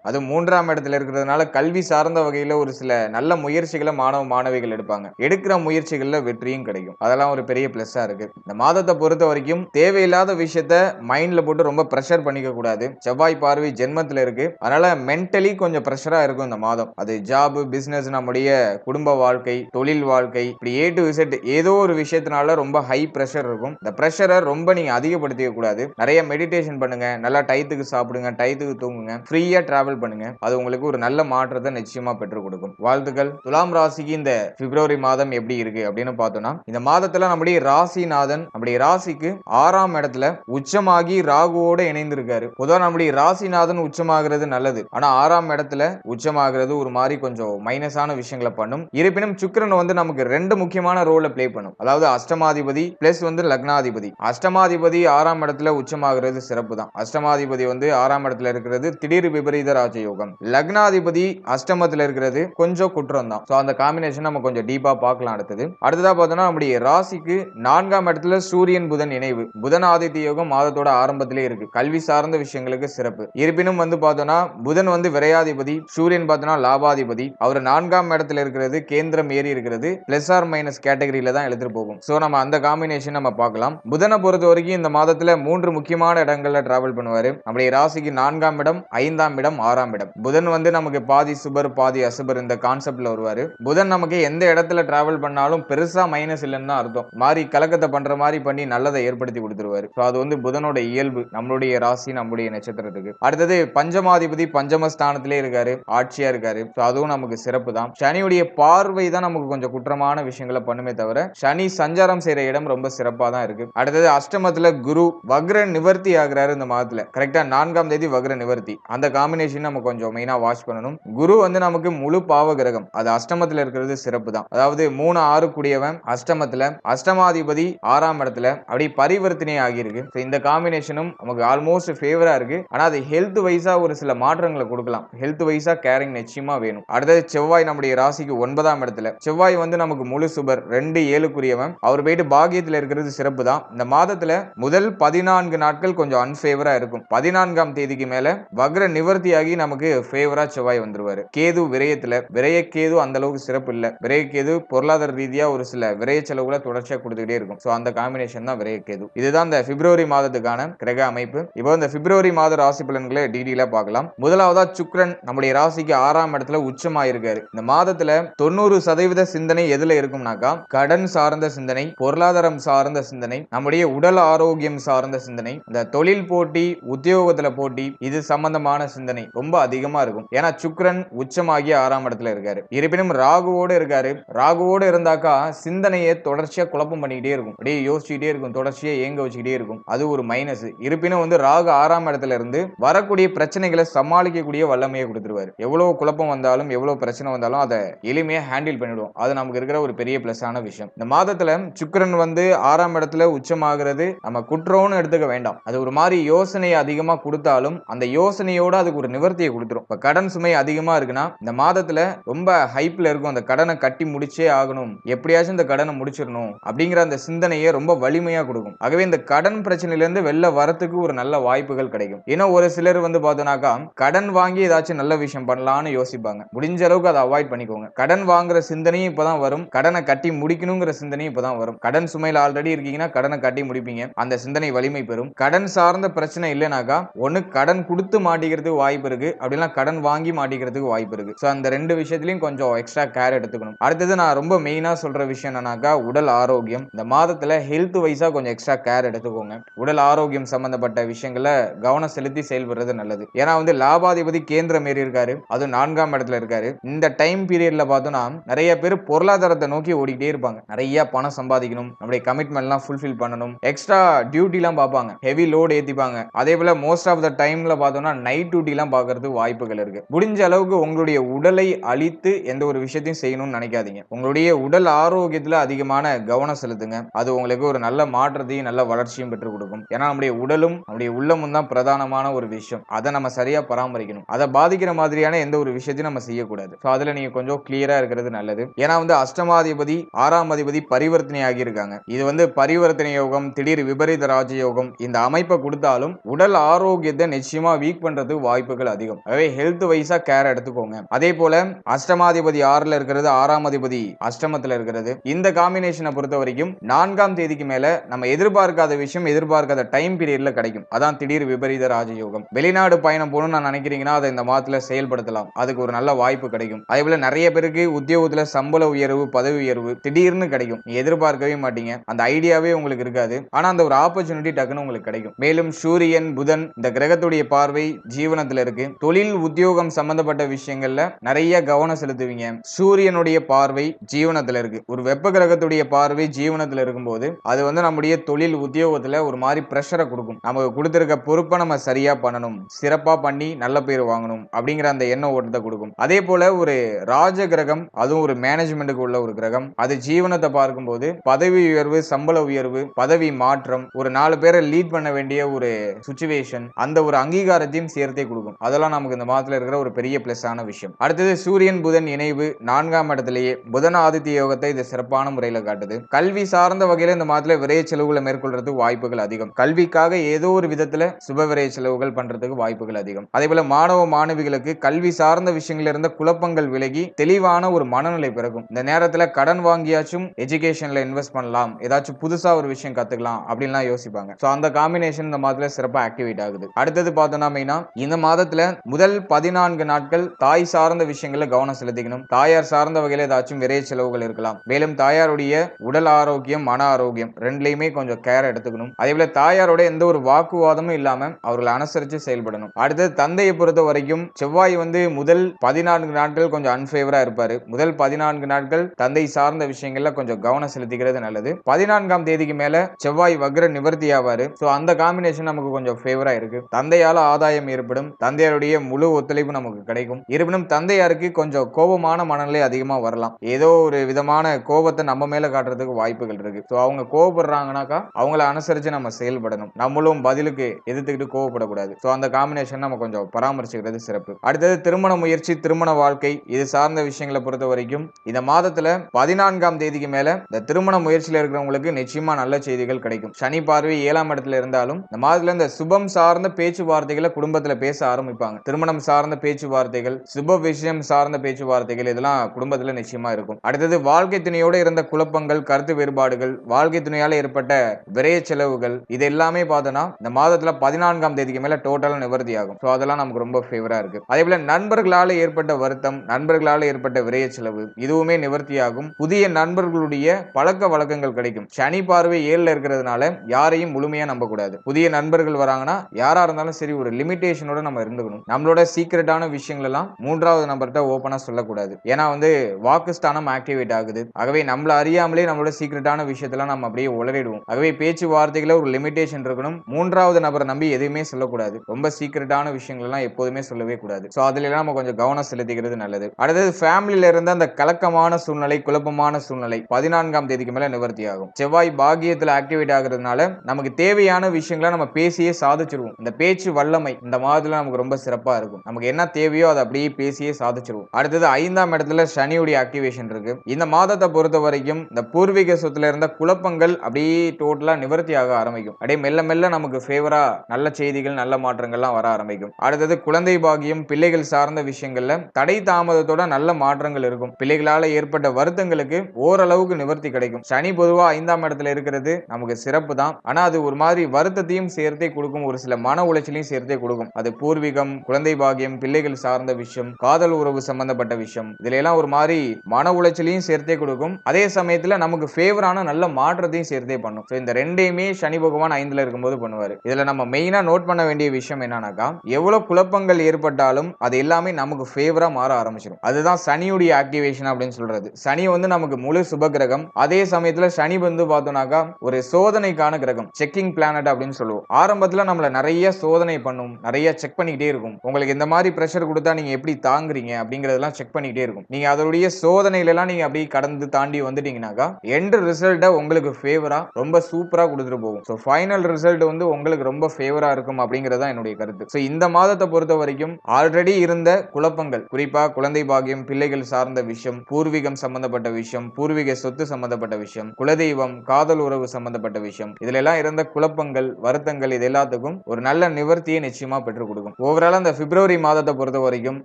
[SPEAKER 1] அது மூன்றாம் இடத்துல இருக்கிறதுனால கல்வி சார்ந்த வகையில ஒரு சில நல்ல முயற்சிகளை மாணவ மாணவிகள் எடுப்பாங்க. எடுக்கிற முயற்சிகள்ல வெற்றியும் கிடைக்கும். அதெல்லாம் ஒரு பெரிய பிளஸ்ஸா இருக்கு. இந்த மாதத்தை பொறுத்த வரைக்கும் தேவையில்லாத விஷயத்த மைண்ட்ல போட்டு ரொம்ப ப்ரெஷர் பண்ணிக்க கூடாது. செவ்வாய் பார்வை ஜென்மத்துல இருக்கு. அதனால மென்டலி கொஞ்சம் ப்ரெஷரா இருக்கும் இந்த மாதம். அது ஜாப் பிசினஸ் நம்முடைய குடும்ப வாழ்க்கை தொழில் வாழ்க்கை இப்படி ஏ டு விசிட் ஏதோ ஒரு விஷயத்தினால ரொம்ப ஹை ப்ரெஷர் இருக்கும். இந்த ப்ரெஷரை ரொம்ப நீங்க அதிகப்படுத்திக்க கூடாது. நிறைய மெடிடேஷன் பண்ணுங்க. நல்லா டயத்துக்கு சாப்பிடுங்க டயத்துக்கு தூங்குங்க ஃப்ரீயா டிராவல் பண்ணுங்க. அது உங்களுக்கு ஒரு நல்ல மாற்றத்தை நிச்சயமா பெற்றுக் கொடுக்கும். வாழ்த்துக்கள். துலாம் ராசிக்கு இந்த பிப்ரவரி மாதம் எப்படி இருக்கு அப்படின்னு பார்த்தோம்னா இந்த மாதத்துல நம்முடைய ராசிநாதன் நம்முடைய ராசிக்கு ஆறாம் இடத்துல உச்சமாகி ராகுவோட இணைந்திருக்காரு. பொதுவாக நம்முடைய ராசிநாதன் உச்சமாகிறது நல்லது. ஆனா ஆறாம் இடத்துல உச்சமாகிறது ஒரு மாதிரி கொஞ்சம் மைனஸான விஷயங்களை பண்ணும். இருப்பினும் சுக்கரன் வந்து நமக்கு ரெண்டு முக்கியமான ரோலை பிளே பண்ணும். அதாவது அஷ்டமாதிபதி பிளஸ் வந்து லக்னாதிபதி. அஷ்டமாதிபதி ஆறாம் இடத்துல உச்சமாகிறது சிறப்பு தான் அஷ்டமாதிபதி வந்து ஆறாம் இடத்துல இருக்கிறது. திடீர் விபரீத ராஜயோகம். லக்னாதிபதி அஷ்டமத்துல இருக்கிறது. கொஞ்சம் குற்றம் தான் ஸோ அந்த காம்பினேஷன் நம்ம கொஞ்சம் டீப்பா பார்க்கலாம் அடுத்தது. அடுத்ததா பார்த்தோம்னா நம்முடைய ராசிக்கு நான்காம் இடத்துல சூரியன் புதன் இணைவு. புதன் ஆதித்ய யோகம் மாதத்தோட ஆரம்பத்திலே இருக்கு. கல்வி சார்ந்த விஷயங்களுக்கு சிறப்பு. இருப்பினும் வந்து பார்த்தோம்னா புதன் வந்து விரையாதிபதி சூரியன் பார்த்தோம்னா லாபாதிபதி. அவர் நான்காம் இடத்துல இருக்கிறது. கேந்திரம் ஏறி இருக்கிறது. பிளஸ் ஆர் மைனஸ் கேட்டகரியில தான் எடுத்துட்டு போகும். ஸோ நம்ம அந்த காம்பினேஷன் நம்ம பார்க்கலாம். புதனை பொறுத்த வரைக்கும் இந்த மாதத்துல மூன்று முக்கியமான இடங்கள்ல டிராவல் பண்ணுவாரு. நம்முடைய ராசிக்கு நான்காம் இடம் ஐந்தாம் இடம் ஆறாம் இடம். புதன் வந்து நமக்கு பாதி சுபர் பாதி அசுபர் இந்த கான்செப்ட்ல வருவாரு. புதன் நமக்கு எந்த இடத்துல டிராவல் பண்ணாலும் பெருசா மைனஸ் இல்லைன்னு தான் அர்த்தம். மாதிரி கலக்கத்தை பண்ற மாதிரி பண்ணி நல்லதை ஏற்படுத்தி கொடுத்துருவாரு. ஸோ அது வந்து புதனோட இயல்பு நம்மளுடைய ராசி நம்முடைய நட்சத்திரத்துக்கு. அடுத்தது பஞ்சமாதிபதி பஞ்சமஸ்தானத்திலே இருக்காரு ஆட்சியா இருக்காரு. ஸோ அதுவும் நமக்கு சிறப்பு தான். சனியுடைய பார்வை தான் நமக்கு கொஞ்சம் குற்றமான விஷயங்களை பண்ணுமே தவிர சனி சஞ்சாரம் செய்யற இடம் ரொம்ப சிறப்பா தான் இருக்கு. அடுத்தது அஷ்டமத்துல குரு வக்ர நிவர்த்தி ஆகிறாரு இந்த மாதத்துல. கரெக்ட் நான்காம் தேதி வக்ர நிவர்த்தி. அந்த காம்பினேஷன் நம்ம கொஞ்சம் மெயினா வாட்ச் பண்ணணும். குரு வந்து நமக்கு முழு பாவ கிரகம். அது அஷ்டமத்துல இருக்கிறது சிறப்பு தான். அதாவது மூணு ஆறு கூடியவன் அஷ்டமத்தில் அஷ்டமாதிபதி ஆறாம் இடத்துல அப்படி பரிவர்த்தனை ஆகியிருக்கு. இந்த காம்பினேஷனும் நமக்கு ஆல்மோஸ்ட் ஃபேவரா இருக்கு. ஆனா அது ஹெல்த் வைஸா ஒரு சில மாற்றங்களை கொடுக்கலாம். ஹெல்த் வைஸா கேரிங் நிச்சயமா வேணும். அடுத்தது செவ்வாய் நம்முடைய ராசிக்கு ஒன்பதாம் இடத்துல. செவ்வாய் வந்து நமக்கு முழு சுபர் ரெண்டு ஏழுக்குரியவன் அவர் போயிட்டு பாக்கியத்துல இருக்கிறது சிறப்பு தான். இந்த மாதத்துல முதல் பதினான்கு நாட்கள் கொஞ்சம் அன்ஃபேவரா இருக்கும். பதினான்காம் தேதிக்கு மேல வக்ர நிவர்த்தியாகி நமக்கு ஃபேவரா செவ்வாய் வந்துருவாரு. கேது விரயத்துல விரய கேது அந்த அளவுக்கு சிறப்பு இல்ல. விரய கேது பொருளாதார ரீதியா ஒரு சில விரய செலவுகளை தொடர்ச்சியா கொடுத்துக்கிட்டே இருக்கும். சோ அந்த காம்பினேஷன் தான் விரய கேது. இதுதான் இந்த பிப்ரவரி மாதத்துக்கான கிரக அமைப்பு. இப்போ இந்த பிப்ரவரி மாத ராசி பலன்களை டீடெயிலா பார்க்கலாம். முதலாவதா சுக்ரன் நம்முடைய ராசிக்கு ஆறாம் இடத்துல உச்சமா இருக்காரு இந்த மாதத்துல தொண்ணூறு சதவீத சிந்தனை எதுல இருக்கும்னாக்கா கடன் சார்ந்த சிந்தனை பொருளாதாரம் சார்ந்த சிந்தனை நம்முடைய உடல் ஆரோக்கியம் சார்ந்த சிந்தனை இந்த தொழில் போட்டி உத்தியோக உத்தியோகத்துல போட்டி இது சம்பந்தமான சிந்தனை ரொம்ப அதிகமா இருக்கும். ஏன்னா சுக்ரன் உச்சமாகி ஆறாம் இடத்துல இருக்காரு. இருப்பினும் ராகுவோடு இருக்காரு. ராகுவோடு இருந்தாக்கா சிந்தனையை தொடர்ச்சியா குழப்பம் பண்ணிக்கிட்டே இருக்கும். அப்படியே யோசிச்சுக்கிட்டே இருக்கும். தொடர்ச்சியா ஏங்க வச்சுக்கிட்டே இருக்கும். அது ஒரு மைனஸ் இருப்பினும் வந்து ராகு ஆறாம் இடத்துல இருந்து வரக்கூடிய பிரச்சனைகளை சமாளிக்கக்கூடிய வல்லமையை கொடுத்துருவாரு. எவ்வளவு குழப்பம் வந்தாலும் எவ்வளவு பிரச்சனை வந்தாலும் அதை எளிமையா ஹேண்டில் பண்ணிடுவோம். அது நமக்கு இருக்கிற ஒரு பெரிய பிளஸ் ஆன விஷயம். இந்த மாதத்துல சுக்கிரன் வந்து ஆறாம் இடத்துல உச்சமாகிறது நம்ம குற்றம்னு எடுத்துக்க வேண்டாம். அது ஒரு மாதிரி யோசனை அதிகமா கொடுத்தாலும் அந்த யோசனையோட அதுக்கு ஒரு நிவர்த்தியை கொடுத்துரும். இப்போ கடன் சுமை அதிகமாக இருக்குன்னா இந்த மாதத்தில் ரொம்ப ஹைப்பில் இருக்கும். அந்த கடனை கட்டி முடிச்சே ஆகணும். எப்படியாச்சும் இந்த கடனை முடிச்சிடணும் அப்படிங்கிற அந்த சிந்தனையை ரொம்ப வலிமையாக கொடுக்கும். ஆகவே இந்த கடன் பிரச்சனையிலேருந்து வெளில வரத்துக்கு ஒரு நல்ல வாய்ப்புகள் கிடைக்கும். ஏன்னா ஒரு சிலர் வந்து பார்த்தோன்னாக்கா கடன் வாங்கி ஏதாச்சும் நல்ல விஷயம் பண்ணலான்னு யோசிப்பாங்க. முடிஞ்ச அளவுக்கு அதை அவாய்ட் பண்ணிக்கோங்க. கடன் வாங்குற சிந்தனையும் இப்போதான் வரும். கடனை கட்டி முடிக்கணுங்கிற சிந்தனையும் இப்போதான் வரும். கடன் சுமையில் ஆல்ரெடி இருக்கீங்கன்னா கடனை கட்டி முடிப்பீங்க. அந்த சிந்தனை வலிமை பெறும். கடன் சார்ந்த பிரச்சனை இல்லைனாக்கா ஒண்ணு கடன் கொடுத்து மாட்டிக்கிறதுக்கு வாய்ப்பு இருக்கு அப்படின்னா கடன் வாங்கி மாட்டிக்கிறதுக்கு வாய்ப்பு இருக்கு. ஸோ அந்த ரெண்டு விஷயத்துலயும் கொஞ்சம் எக்ஸ்ட்ரா கேர் எடுத்துக்கணும். அடுத்தது நான் ரொம்ப மெயினா சொல்ற விஷயம் என்னன்னாக்கா உடல் ஆரோக்கியம். இந்த மாதத்துல ஹெல்த் வைஸா கொஞ்சம் எக்ஸ்ட்ரா கேர் எடுத்துக்கோங்க. உடல் ஆரோக்கியம் சம்பந்தப்பட்ட விஷயங்களை கவனம் செலுத்தி செயல்படுறது நல்லது. ஏன்னா வந்து லாபாதிபதி கேந்திரம் மாரி இருக்காரு. அது நான்காம் இடத்துல இருக்காரு. இந்த டைம் பீரியட்ல பார்த்தோம்னா நிறைய பேர் பொருளாதாரத்தை நோக்கி ஓடிக்கிட்டே இருப்பாங்க. நிறைய பணம் சம்பாதிக்கணும். நம்முடைய கமிட்மெண்ட்லாம் ஃபுல்ஃபில் பண்ணணும். எக்ஸ்ட்ரா டியூட்டிலாம் பார்ப்பாங்க. ஹெவி லோடு ஏற்றிப்பாங்க அதே போல மோஸ்ட் ஆஃப் த டைம்ல பார்த்தோம்னா நைட் டியூட்டிலாம் பார்க்கறதுக்கு வாய்ப்புகள் இருக்கு. முடிஞ்ச அளவுக்கு உங்களுடைய உடலை அழித்து எந்த ஒரு விஷயத்தையும் செய்யணும்னு நினைக்காதீங்க. உங்களுடைய உடல் ஆரோக்கியத்துல அதிகமான கவனம் செலுத்துங்க. அது உங்களுக்கு ஒரு நல்ல மாற்றத்தையும் நல்ல வளர்ச்சியும் பெற்றுக் கொடுக்கும். ஏன்னா நம்முடைய உடலும் நம்முடைய உள்ளமும் தான் பிரதானமான ஒரு விஷயம். அதை நம்ம சரியா பராமரிக்கணும். அதை பாதிக்கிற மாதிரியான எந்த ஒரு விஷயத்தையும் நம்ம செய்யக்கூடாது. ஸோ அதுல நீங்க கொஞ்சம் கிளியரா இருக்கிறது நல்லது. ஏன்னா வந்து அஷ்டமாதிபதி ஆறாம் அதிபதி பரிவர்த்தனை ஆகியிருக்காங்க. இது வந்து பரிவர்த்தனை யோகம் திடீர் விபரீத ராஜயோகம். இந்த அமைப்பை கொடுத்தாலும் உடல் ஆரோக்கியத்தை நிச்சயமா வீக் பண்றதுக்கு வாய்ப்புகள் அதிகம். அதே ஹெல்த் வைஸா கேர் எடுத்துக்கோங்க. அதே போல அஷ்டமாதிபதி ஆறுல இருக்கிறது ஆறாம் அதிபதி அஷ்டமத்துல இருக்கிறது. இந்த காம்பினேஷனை பொறுத்த வரைக்கும் நான்காம் தேதிக்கு மேல நம்ம எதிர்பார்க்காத விஷயம் எதிர்பார்க்காத டைம் பீரியட்ல கிடைக்கும். அதான் திடீர் விபரீத ராஜயோகம். வெளிநாடு பயணம் போகணும்னு நான் நினைக்கிறீங்கன்னா அதை இந்த மாதத்துல செயல்படுத்தலாம். அதுக்கு ஒரு நல்ல வாய்ப்பு கிடைக்கும். அதே போல நிறைய பேருக்கு உத்தியோகத்துல சம்பள உயர்வு பதவி உயர்வு திடீர்னு கிடைக்கும். எதிர்பார்க்கவே மாட்டீங்க. அந்த ஐடியாவே உங்களுக்கு இருக்காது. ஆனா அந்த ஒரு ஆப்பர்ச்சுனிட்டி டக்குன்னு உங்களுக்கு கிடைக்கும். மேலும் சூரியன் புதன் இந்த கிரகத்துடைய பார்வை ஜீவனத்துல இருக்கு. தொழில் உத்தியோகம் சம்பந்தப்பட்ட விஷயங்கள்ல நிறைய கவனம் செலுத்துவீங்க. சூரியனுடைய பார்வை ஜீவனத்துல இருக்கு. ஒரு வெப்ப கிரகத்துடைய பார்வை ஜீவனத்துல இருக்கும்போது அது வந்து நம்முடைய தொழில் உத்தியோகத்துல ஒரு மாதிரி ப்ரெஷரை கொடுக்கும். நமக்கு கொடுத்திருக்க பொறுப்பை நம்ம சரியா பண்ணணும். சிறப்பா பண்ணி நல்ல பேர் வாங்கணும் அப்படிங்கிற அந்த எண்ண ஓட்டத்தை கொடுக்கும். அதே போல ஒரு ராஜ கிரகம் அதுவும் ஒரு மேனேஜ்மெண்ட்டுக்கு உள்ள ஒரு கிரகம். அது ஜீவனத்தை பார்க்கும்போது பதவி உயர்வு சம்பள உயர்வு பதவி மாற்றம் ஒரு நாலு பேரை லீட் பண்ண வேண்டிய ஒரு சுச்சுவேஷன் அந்த ஒரு அங்கீகாரத்தையும் சேர்த்தே கொடுக்கும் அதெல்லாம் நமக்கு இந்த மாதத்தில் இருக்கிற ஒரு பெரிய பிளஸ் ஆன விஷயம். அடுத்தது சூரியன் புதன் இணைவு நான்காம் இடத்திலேயே புதன் ஆதித்ய யோகத்தை இது சிறப்பான முறையில் காட்டுது. கல்வி சார்ந்த வகையில இந்த மாதத்துல விரைய செலவுகளை மேற்கொள்றதுக்கு வாய்ப்புகள் அதிகம். கல்விக்காக ஏதோ ஒரு விதத்தில் சுப விரைய செலவுகள் பண்றதுக்கு வாய்ப்புகள் அதிகம். அதே போல மாணவ மாணவிகளுக்கு கல்வி சார்ந்த விஷயங்கள் இருந்த குழப்பங்கள் விலகி தெளிவான ஒரு மனநிலை பிறக்கும். இந்த நேரத்தில் கடன் வாங்கியாச்சும் எஜுகேஷன்ல இன்வெஸ்ட் பண்ணலாம். ஏதாச்சும் புதுசா ஒரு விஷயம் கத்துக்கலாம் அப்படின்லாம் யோசிப்பாங்க. சோ அந்த காம்பினேஷன் இந்த மாதத்தில் சிறப்பாக ஆக்டிவேட் ஆகுது. அடுத்தது பார்த்தோம்னா மெயினா இந்த மாதத்துல முதல் பதினான்கு நாட்கள் தாய் சார்ந்த விஷயங்கள்ல கவனம் செலுத்திக்கணும். தாயார் சார்ந்த வகையில் ஏதாச்சும் விரைய செலவுகள் இருக்கலாம். மேலும் தாயாருடைய உடல் ஆரோக்கியம் மன ஆரோக்கியம் ரெண்டுலையுமே கொஞ்சம் கேர் எடுத்துக்கணும். அதே போல தாயாரோட எந்த ஒரு வாக்குவாதமும் இல்லாம அவர்களை அனுசரிச்சு செயல்படணும். அடுத்தது தந்தையை பொறுத்த வரைக்கும் செவ்வாய் வந்து முதல் பதினான்கு நாட்கள் கொஞ்சம் அன்பேவரா இருப்பாரு. முதல் பதினான்கு நாட்கள் தந்தை சார்ந்த விஷயங்கள்ல கொஞ்சம் கவனம் செலுத்திக்கிறது நல்லது. பதினான்காம் தேதிக்கு மேல செவ்வாய் வக்ர நிவர்த்தி ஆவாரு. ஸோ அந்த காம்பினேஷன் நமக்கு கொஞ்சம் ஃபேவரா இருக்கு. தந்தையால ஆதாயம் ஏற்படும். தந்தையாருடைய முழு ஒத்துழைப்பு நமக்கு கிடைக்கும். இருப்பினும் தந்தையாருக்கு கொஞ்சம் கோபமான மனநிலை அதிகமா வரலாம். ஏதோ ஒரு விதமான கோபத்தை நம்ம மேல காட்டுறதுக்கு வாய்ப்புகள் இருக்கு. ஸோ அவங்க கோபப்படுறாங்கனாக்கா அவங்கள அனுசரிச்சு நம்ம செயல்படணும். நம்மளும் பதிலுக்கு எதிர்த்துக்கிட்டு கோவப்படக்கூடாது. ஸோ அந்த காம்பினேஷன் நம்ம கொஞ்சம் பராமரிச்சுக்கிறது சிறப்பு. அடுத்தது திருமண முயற்சி திருமண வாழ்க்கை. இது சார்ந்த விஷயங்களை பொறுத்த வரைக்கும் இந்த மாதத்துல பதினான்காம் தேதிக்கு மேல இந்த திருமண முயற்சியில் இருக்கிறவங்களுக்கு நிச்சயமா நல்ல செய்திகள் கிடைக்கும். சனி பார்வை ஏழாம் இடத்துல இருந்தாலும் இந்த மாதத்துல இந்த சுபம் சார்ந்த பேச்சுவார்த்தைகளை குடும்பத்துல பேச ஆரம்பிப்பாங்க. திருமணம் சார்ந்த பேச்சுவார்த்தைகள் சுப விஷயம் சார்ந்த பேச்சுவார்த்தைகள் இதெல்லாம் குடும்பத்துல நிச்சயமா இருக்கும். அடுத்தது வாழ்க்கை துணையோட இருந்த குழப்பங்கள் கருத்து வேறுபாடுகள் வாழ்க்கை துணையால ஏற்பட்ட விரைய செலவுகள் இது எல்லாமே பார்த்தோன்னா இந்த மாதத்துல பதினான்காம் தேதிக்கு மேல டோட்டலா நிவர்த்தி ஆகும் ஸோ அதெல்லாம் நமக்கு ரொம்ப ஃபேவரா இருக்கு. அதே போல நண்பர்களால ஏற்பட்ட வருத்தம் நண்பர்களால ஏற்பட்ட விரைய செலவு இதுவுமே நிவர்த்தியாகும். புதிய நண்பர்களுடைய பழக்க வழக்கங்கள் கிடைக்கும். சனி பார்வை ஏழுல இருக்கிறதுனால யாரையும் முழுமையா நம்பக்கூடாது. புதிய நண்பர்கள் வராங்கன்னா யாரா இருந்தாலும் சரி ஒரு லிமிடேஷனோட நம்ம இருந்துக்கணும். நம்மளோட சீக்கிரட்டான விஷயங்கள் எல்லாம் மூன்றாவது நம்பர்கிட்ட ஓப்பனா சொல்லக்கூடாது. ஏன்னா வந்து வாக்கு ஸ்தானம் ஆக்டிவேட் ஆகுது. ஆகவே நம்மள அறியாமலே நம்மளோட சீக்கிரட்டான விஷயத்தெல்லாம் நம்ம அப்படியே உளறிடுவோம். ஆகவே பேச்சு பேச்சுவார்த்தைகளை ஒரு லிமிடேஷன் இருக்கணும். மூன்றாவது நபரை நம்பி எதுவுமே சொல்லக்கூடாது. ரொம்ப சீக்கிரட்டான விஷயங்கள் எல்லாம் எப்போதுமே சொல்லவே கூடாது. ஸோ அதுல நம்ம கொஞ்சம் கவனம் செலுத்திக்கிறது நல்லது. அடுத்தது ஃபேமிலியில இருந்த அந்த கலக்கமான சூழ்நிலை குழப்பமான சூழ்நிலை பதினான்காம் தேதிக்கு மேல நிவர்த்தி ஆகும் செவ்வாய் பாக்கியத்துல ஆக்டிவேட் ஆகுறதுனால நமக்கு தேவையான விஷயங்களை நம்ம பேசியே சாதிச்சு சாதிச்சிருவோம் இந்த பேச்சு வல்லமை இந்த மாதத்துல நமக்கு ரொம்ப சிறப்பா இருக்கும். நமக்கு என்ன தேவையோ அதை அப்படியே பேசியே சாதிச்சிருவோம். அடுத்தது ஐந்தாம் இடத்துல சனியுடைய ஆக்டிவேஷன் இருக்கு. இந்த மாதத்தை பொறுத்த வரைக்கும் இந்த பூர்வீக சொத்துல இருந்த குழப்பங்கள் அப்படியே டோட்டலா நிவர்த்தி ஆக ஆரம்பிக்கும். அப்படியே மெல்ல மெல்ல நமக்கு ஃபேவரா நல்ல செய்திகள் நல்ல மாற்றங்கள்லாம் வர ஆரம்பிக்கும். அடுத்தது குழந்தை பாகியம் பிள்ளைகள் சார்ந்த விஷயங்கள்ல தடை தாமதத்தோட நல்ல மாற்றங்கள் இருக்கும். பிள்ளைகளால ஏற்பட்ட வருத்தங்களுக்கு ஓரளவுக்கு நிவர்த்தி கிடைக்கும். சனி பொதுவா ஐந்தாம் இடத்துல இருக்கிறது நமக்கு சிறப்பு தான் ஆனா அது ஒரு மாதிரி வருத்தத்தையும் சேர்த்தே கொடுக்கும் ஒரு சில மன உளைச்சலையும் சேர்த்தே கொடுக்கும். அது பூர்வீகம் குழந்தை பாகியம் பிள்ளைகள் சார்ந்த விஷயம் காதல் உறவு சம்பந்தப்பட்ட விஷயம். இதுல எல்லாம் ஒரு மாதிரி மன உளைச்சலையும் சேர்த்தே கொடுக்கும். அதே சமயத்துல நமக்கு ஃபேவரான நல்ல மாற்றத்தையும் சேர்த்தே பண்ணும். இந்த ரெண்டையுமே சனி பகவான் ஐந்துல இருக்கும்போது பண்ணுவாரு. இதுல நம்ம மெயினா நோட் பண்ண வேண்டிய விஷயம் என்னன்னாக்கா எவ்வளவு குழப்பங்கள் ஏற்பட்டாலும் அது எல்லாமே நமக்கு ஃபேவரா மாற ஆரம்பிச்சிடும் அதுதான் சனியுடைய ஆக்டிவேஷன் அப்படின்னு சொல்றது. சனி வந்து நமக்கு முழு சுப கிரகம். அதே சமயத்துல சனி வந்து பார்த்தோம்னாக்கா ஒரு சோதனைக்கான கிரகம். செக்கிங் பிளானட் அப்படின்னு சொல்லுவோம். ஆரம்பத்துல நம்மள நிறைய சோதனை பண்ணும் நிறைய செக் பண்ணிக்கிட்டே இருக்கும். உங்களுக்கு இந்த மாதிரி ப்ரெஷர் கொடுத்தா நீங்க எப்படி தாங்குறீங்க அப்படிங்கறதெல்லாம் செக் பண்ணிக்கிட்டே இருக்கும். நீங்க அதோடைய சோதனையில எல்லாம் நீங்க அப்படியே கடந்து தாண்டி வந்துட்டீங்கன்னாக்கா எண்ட் ரிசல்ட்டை உங்களுக்கு ஃபேவரா ரொம்ப சூப்பரா கொடுத்துட்டு போகும். ஸோ ஃபைனல் ரிசல்ட் வந்து உங்களுக்கு ரொம்ப ஃபேவரா இருக்கும் அப்படிங்கிறது தான் என்னுடைய கருத்து. ஸோ இந்த மாதத்தை பொறுத்த வரைக்கும் ஆல்ரெடி இருந்த குழப்பங்கள் குறிப்பா குழந்தை பாகியம் பிள்ளைகள் சார்ந்த விஷயம் பூர்வீகம் சம்பந்தப்பட்ட விஷயம் பூர்வீக சொத்து சம்பந்தப்பட்ட விஷயம் குலதெய்வம் காதல் உறவு சம்பந்தப்பட்ட விஷயம் இதுல எல்லாம் இருந்த குழப்பங்கள் வருத்தங்கள் இது எல்லாத்துக்கும் ஒரு நல்ல நிவர்த்தியை நிச்சயமா பெற்றுக் கொடுக்கும். ஓவரால் அந்த பிப்ரவரி மாதத்தை பொறுத்த வரைக்கும்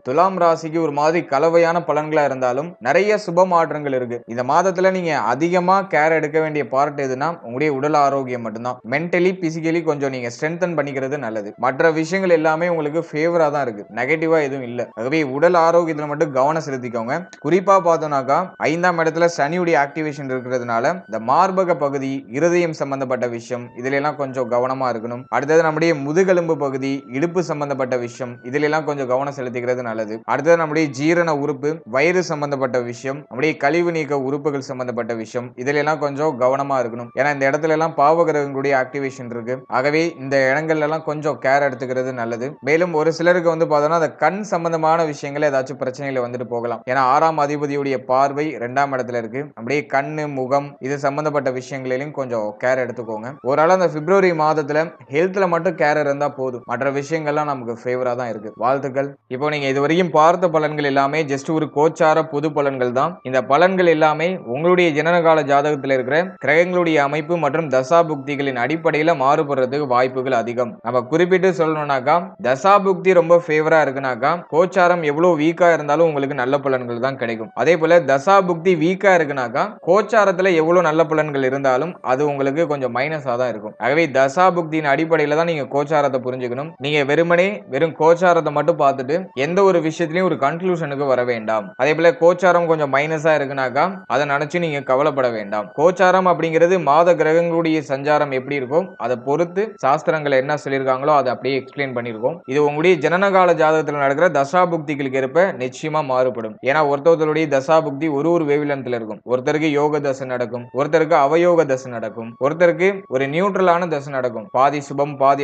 [SPEAKER 1] துலாம் ராசிக்கு ஒரு மாதிரி கலவையான பலன்களா இருந்தாலும் நிறைய சுப மாற்றங்கள் இருக்கு. இந்த மாதத்துல நீங்க அதிகமா கேர் எடுக்க வேண்டிய பார்ட் எதுனா உங்களுடைய உடல் ஆரோக்கியம் மட்டும்தான். மென்டலி பிசிக்கலி கொஞ்சம் நீங்க ஸ்ட்ரென்தன் பண்ணிக்கிறது நல்லது. மற்ற விஷயங்கள் எல்லாமே உங்களுக்கு ஃபேவரா தான் இருக்கு. நெகட்டிவா எதுவும் இல்ல. ஆகவே உடல் ஆரோக்கியத்துல மட்டும் கவனம் செலுத்திக்கோங்க. குறிப்பா பார்த்தோம்னாக்கா ஐந்தாம் இடத்துல சனியுடைய ஆக்டிவேஷன் இருக்கிறதுனால இந்த மார்பக பகுதி இருதயம் சம்பந்தப்பட்ட விஷயம் இதுல எல்லாம் கொஞ்சம் கவனமா இருக்கணும். அடுத்தது நம்ம நம்முடைய முதுகெலும்பு பகுதி இடுப்பு சம்பந்தப்பட்ட விஷயம் இதிலெல்லாம் கொஞ்சம் கவனம் செலுத்திக்கிறது நல்லது. அடுத்தது நம்முடைய ஜீரண உறுப்பு வயிறு சம்பந்தப்பட்ட விஷயம் நம்முடைய கழிவு நீக்க உறுப்புகள் சம்பந்தப்பட்ட விஷயம் இதிலெல்லாம் கொஞ்சம் கவனமா இருக்கணும். ஏன்னா இந்த இடத்துல எல்லாம் பாவகிரகங்களுடைய ஆக்டிவேஷன் இருக்கு. ஆகவே இந்த இடங்கள்ல எல்லாம் கொஞ்சம் கேர் எடுத்துக்கிறது நல்லது. மேலும் ஒரு சிலருக்கு வந்து பார்த்தோம்னா அந்த கண் சம்பந்தமான விஷயங்கள் ஏதாச்சும் பிரச்சனைகளை வந்துட்டு போகலாம். ஏன்னா ஆறாம் அதிபதியுடைய பார்வை ரெண்டாம் இடத்துல இருக்கு. அப்படியே கண்ணு முகம் இது சம்பந்தப்பட்ட விஷயங்களிலும் கொஞ்சம் கேர் எடுத்துக்கோங்க. ஓரளவு அந்த பிப்ரவரி மாதத்துல ஹெல்த்ல மட்டும் கேர் இருந்தா போதும். மற்ற விஷயங்கள்லாம் நமக்கு ஃபேவரா தான் இருக்கு. வாழ்த்துக்கள். இப்போ நீங்க இது வரைக்கும் பார்த்த பலன்கள் எல்லாமே ஜஸ்ட் ஒரு கோச்சார பொது பலன்கள் தான். இந்த பலன்கள் எல்லாமே உங்களுடைய ஜனனகால ஜாதகத்தில் இருக்கிற கிரகங்களுடைய அமைப்பு மற்றும் தசாபுக்திகளின் அடிப்படையில மாறுபடுறதுக்கு வாய்ப்புகள் அதிகம். நம்ம குறிப்பிட்டு சொல்லணும்னாக்கா தசாபுக்தி ரொம்ப ஃபேவரா இருக்குனாக்கா கோச்சாரம் எவ்வளவு வீக்கா இருந்தாலும் உங்களுக்கு நல்ல பலன்கள் தான் கிடைக்கும். அதே போல தசாபுக்தி வீக்கா இருக்குனாக்கா கோச்சாரத்துல எவ்வளவு நல்ல பலன்கள் இருந்தாலும் அது உங்களுக்கு கொஞ்சம் மைனஸா தான் இருக்கும். ஆகவே தசாபுக்தியின் அடிப்படையில தான் நீங்க நீங்க கோச்சாரத்தை புரிஞ்சுக்கணும். நீங்க வெறுமனே வெறும் கோச்சாரத்தை மட்டும் பார்த்துட்டு எந்த ஒரு விஷயத்திலையும் ஒரு கன்க்ளூஷனுக்கு வர வேண்டாம். அதே போல கோச்சாரம் கொஞ்சம் மைனஸா இருக்குனாக்கா அதை நினைச்சு நீங்க கவலைப்பட வேண்டாம். கோச்சாரம் அப்படிங்கிறது மாத கிரகங்களுடைய சஞ்சாரம் எப்படி இருக்கும் அதை பொறுத்து சாஸ்திரங்கள் என்ன சொல்லியிருக்காங்களோ அதை அப்படியே எக்ஸ்பிளைன் பண்ணியிருக்கோம். இது உங்களுடைய ஜனனகால ஜாதகத்தில் நடக்கிற தசா புக்திகளுக்கு ஏற்ப நிச்சயமா மாறுபடும். ஏன்னா ஒருத்தருடைய தசாபுக்தி ஒரு ஒரு வேவிலன்ஸ்ல இருக்கும். ஒருத்தருக்கு யோக தசை நடக்கும். ஒருத்தருக்கு அவயோக தசை நடக்கும். ஒருத்தருக்கு ஒரு நியூட்ரலான தசை நடக்கும். பாதி சுபம் பாதி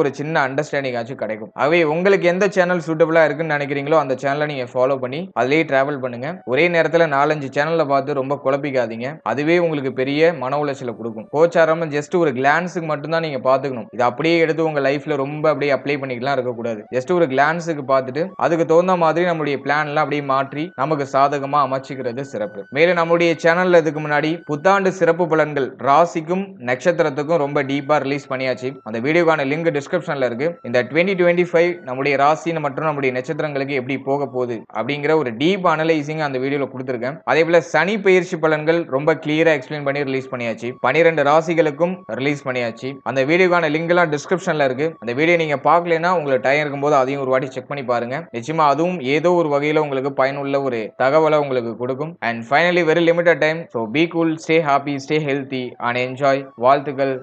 [SPEAKER 1] ஒரு சின்ன அண்டர்ஸ்டாண்டிங் ஆச்சும் கிடைக்கும். ஆகவே உங்களுக்கு எந்த சேனல் சூட்டபிளா இருக்குன்னு நினைக்கிறீங்களோ அந்த சேனலை நீங்க ஃபாலோ பண்ணி அதுலேயே டிராவல் பண்ணுங்க. ஒரே நேரத்துல நாலஞ்சு சேனல்ல பார்த்து ரொம்ப குழப்பிக்காதீங்க. அதுவே உங்களுக்கு பெரிய மன உளைச்சலை கொடுக்கும். கோச்சாரம் ஜஸ்ட் ஒரு கிளான்ஸுக்கு மட்டும்தான் நீங்க பாத்துக்கணும் இது அப்படியே எடுத்து உங்க லைஃப்ல ரொம்ப அப்படியே அப்ளை பண்ணிக்கலாம் இருக்கக்கூடாது. ஜஸ்ட் ஒரு கிளான்ஸுக்கு பார்த்துட்டு அதுக்கு தகுந்த மாதிரி நம்மளுடைய பிளான் எல்லாம் அப்படியே மாற்றி நமக்கு சாதகமா அமைச்சுக்கிறது சிறப்பு. மேலும் நம்மளுடைய சேனல்ல இதுக்கு முன்னாடி புத்தாண்டு சிறப்பு பலன்கள் ராசிக்கும் நட்சத்திரத்துக்கும் ரொம்ப டீப்பா ரிலீஸ் பண்ணியாச்சு. அந்த வீடியோக்கான லிங்க் டிஸ்கிரிப்ஷன்ல இருக்கு. இந்த டுவெண்ட்டி டுவெண்ட்டி ஃபைவ் நம்முடைய ராசி மற்றும் நம்முடைய நட்சத்திரங்களுக்கு எப்படி போக போகுது அப்படிங்கிற ஒரு டீப் அனலைசிங் அந்த வீடியோவில் கொடுத்துருக்கேன். அதே போல் சனி பயிற்சி பலன்கள் ரொம்ப கிளியராக எக்ஸ்பிளைன் பண்ணி ரிலீஸ் பண்ணியாச்சு. பனிரெண்டு ராசிகளுக்கும் ரிலீஸ் பண்ணியாச்சு. அந்த வீடியோக்கான லிங்க் எல்லாம் டிஸ்கிரிப்ஷன்ல இருக்கு. அந்த வீடியோ நீங்கள் பார்க்கலனா உங்களுக்கு டைம் இருக்கும்போது அதையும் ஒரு வாட்டி செக் பண்ணி பாருங்க. நிச்சயமா அதுவும் ஏதோ ஒரு வகையில் உங்களுக்கு பயனுள்ள ஒரு தகவலை உங்களுக்கு கொடுக்கும். And finally very limited time so be cool stay happy stay healthy and enjoy வாழ்த்துக்கள்.